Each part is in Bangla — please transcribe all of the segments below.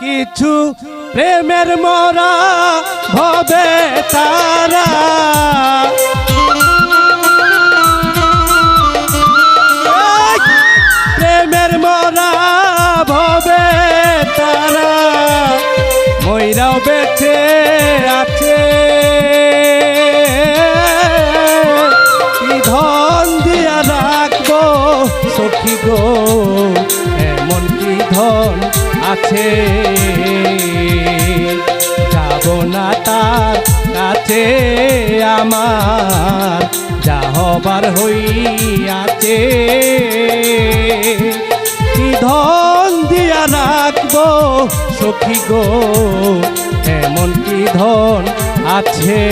কিছু প্রেমের মরা ভবে তারা। প্রেমের মরা ভবে তারা। ময়রাও বেঁচে আছে। ধন দিয়া রাখব সখী গো, এমন কি ধন আছে যাব না তার কাছে আমার, যা হবার হইয়াছে। কি ধন দিয়া রাখব সখী গো, এমন কি ধন আছে?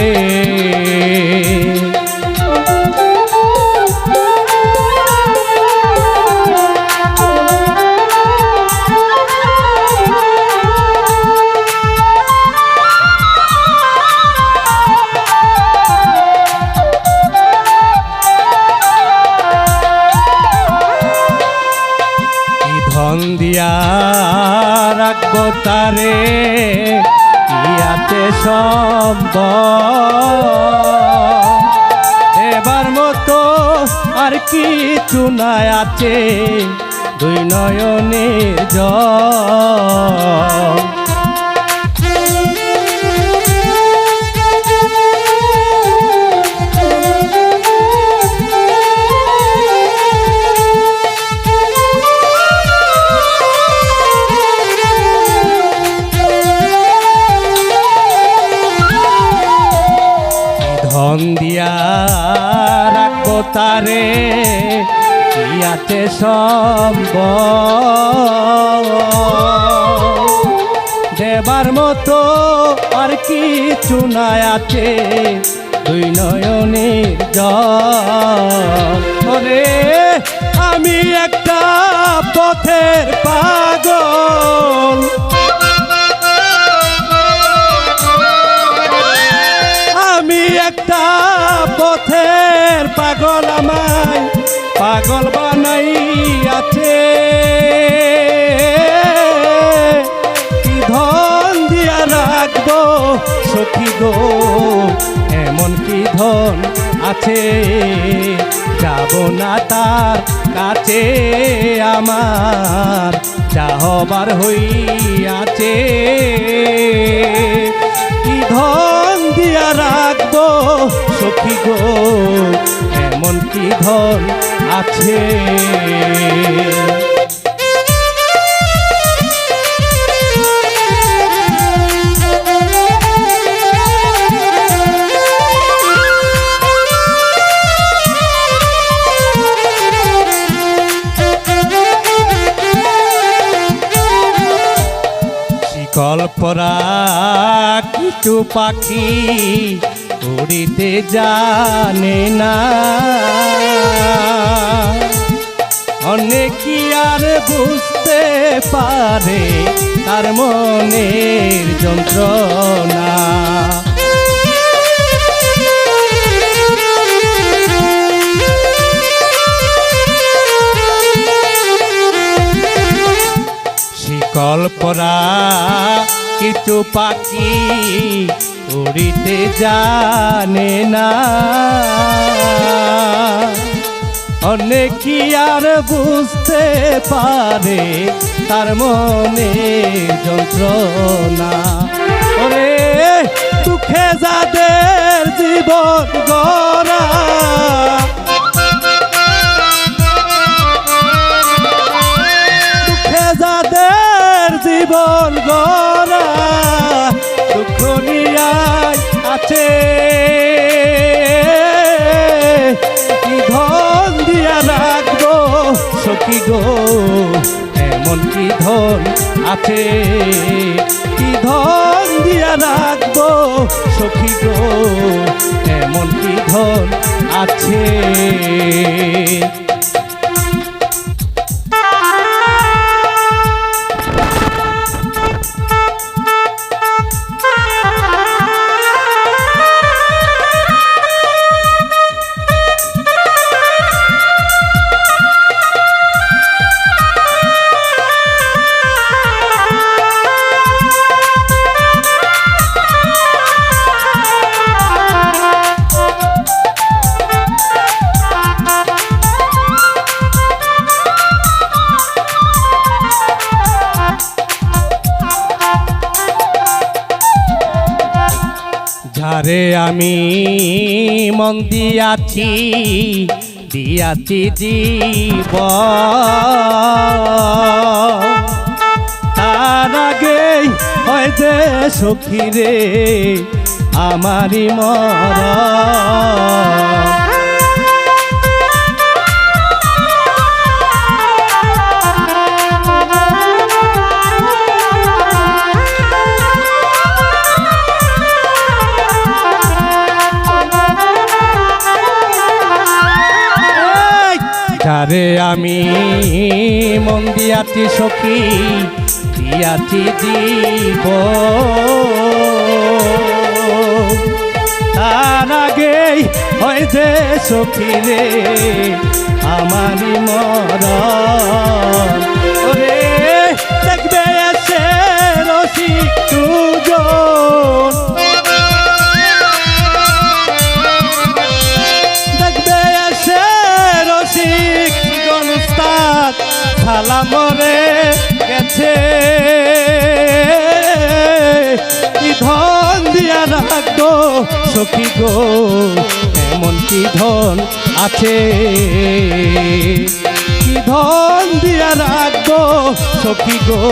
কি রাখব তারে ইয়াতে সম্ভব এবার মতো আর কিছু নাই আছে দুই নয়নে জল। তারে ইয়াতে সম্ভব। দেবার মতো আর কিছু নাই আছে, দুই নয়নের জল। ওরে, আমি একটা পথের পাগল। পাগল বানাই আছে কি ধন দিয়া রাখব সখী গো? এমন কি ধন আছে? যাব না তার কাছে আমার, যা হবার হইয়াছে। কি ধন দিয়া রাখব। সখী গো এমন কি ধন আছে? শিকল পরা কিছু পাখি উড়িতে জানে না। অনেকে আর বুঝতে পারে তার মনের যন্ত্রণা। শিকল পরা কিছু পাখি উড়িতে জানে না। অনেকে আর বুঝতে পারে তার মনে যন্ত্রণা। ওরে, দুঃখে যাদের জীবন গড়া। দুঃখে যাদের জীবন গড়া। আছে। কি ধন দিয়া রাখব, সখী গো, এমন কি ধন আছে? কি ধন দিয়া রাখব, সখী গো, এমন কি ধন আছে? যারে আমি মন দিয়াছি দিয়াছি জীব তার আগে হয়তো সখী রে আমারি মর যারে আমি মন দিয়াছি সখী, দিয়াছি জীব। তার আগেই হয়েছে সখী রে, আমারই মর ওরে থালা মরে গেছে। ধন দিয়া রাখব সখী গো? এমন কি ধন আছে? কি ধন দিয়া রাখব সখী গো?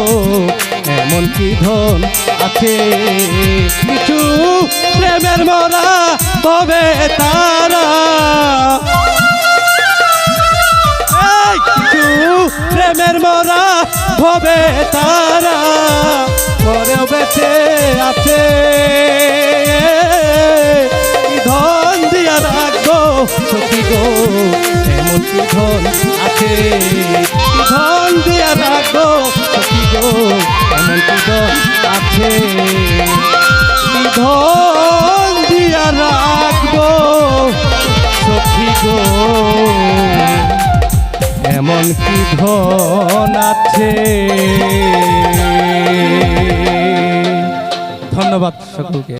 এমন কি ধন আছে? কিছু প্রেমের মরা তবে তারা প্রেমের মরা হবে তারা। পরেও বেঁচে আছে। ধন দিয়া রাখব? সখী গো, এমন কি ধন আছে? ধন দিয়া রাখব? সখী গো, এমন কি ধন আছে? ধন দিয়া রাখব? সখী গো এমন কি ধন আছে? ধন্যবাদ সকলকে।